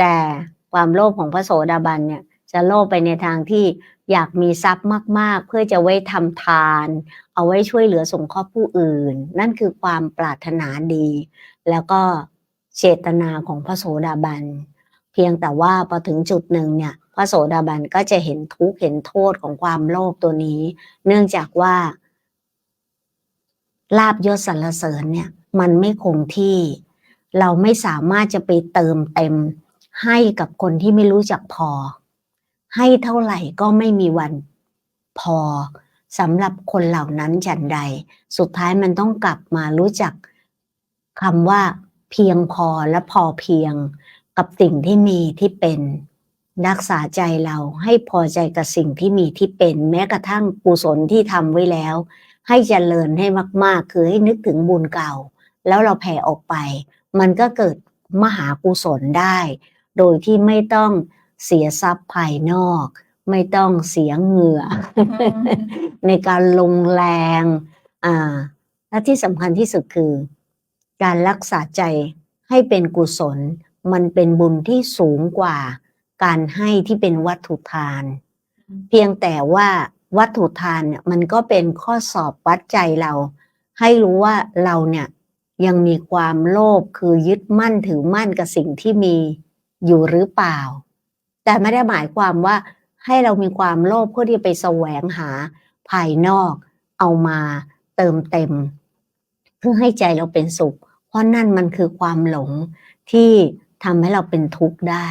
แต่ความโลภของพระโสดาบันเนี่ยจะโลภไปในทางที่อยากมีทรัพย์มาก ๆ เพื่อจะไว้ทำทาน เอาไว้ช่วยเหลือสงเคราะห์ผู้อื่น นั่นคือความปรารถนาดี แล้วก็เจตนาของพระโสดาบัน เพียงแต่ว่าพอถึงจุดหนึ่งเนี่ยพระโสดาบันก็จะเห็นทุกข์เห็นโทษของความโลภตัวนี้ เนื่องจากว่าลาบยศสรรเสริญเนี่ยมันไม่คงที่ เราไม่สามารถจะไปเติมเต็ม ให้กับคนที่ไม่รู้จักพอ ให้เท่าไหร่ก็ไม่มีวันพอสำหรับคนเหล่านั้นฉันใด สุดท้ายมันต้องกลับมารู้จักคำว่าเพียงพอและพอเพียงกับสิ่งที่มีที่เป็นรักษาใจเราให้พอใจกับสิ่งที่มีที่เป็น แม้กระทั่งกุศลที่ทำไว้แล้ว ให้เจริญให้มาก ๆ คือให้นึกถึงบุญเก่า แล้วเราแผ่ออกไป มันก็เกิดมหากุศลได้ โดยที่ไม่ต้องเสียทรัพย์ภายนอก ไม่ต้องเสียเหงื่อ ในการลงแรงอ่าและที่สำคัญที่สุดคือ การรักษาใจให้เป็นกุศล มันเป็นบุญที่สูงกว่า การให้ที่เป็นวัตถุทาน เพียงแต่ว่าวัตถุทานเนี่ยมันก็เป็นข้อสอบวัดใจเรา ให้รู้ว่าเราเนี่ยยังมีความโลภคือยึดมั่นถือมั่นกับสิ่งที่มี อยู่หรือเปล่า แต่ไม่ได้หมายความว่าให้เรามีความโลภเพื่อที่ไปแสวงหาภายนอก เอามาเติมเต็ม เพื่อให้ใจเราเป็นสุข เพราะนั่นมันคือความหลงที่ทำให้เราเป็นทุกข์ได้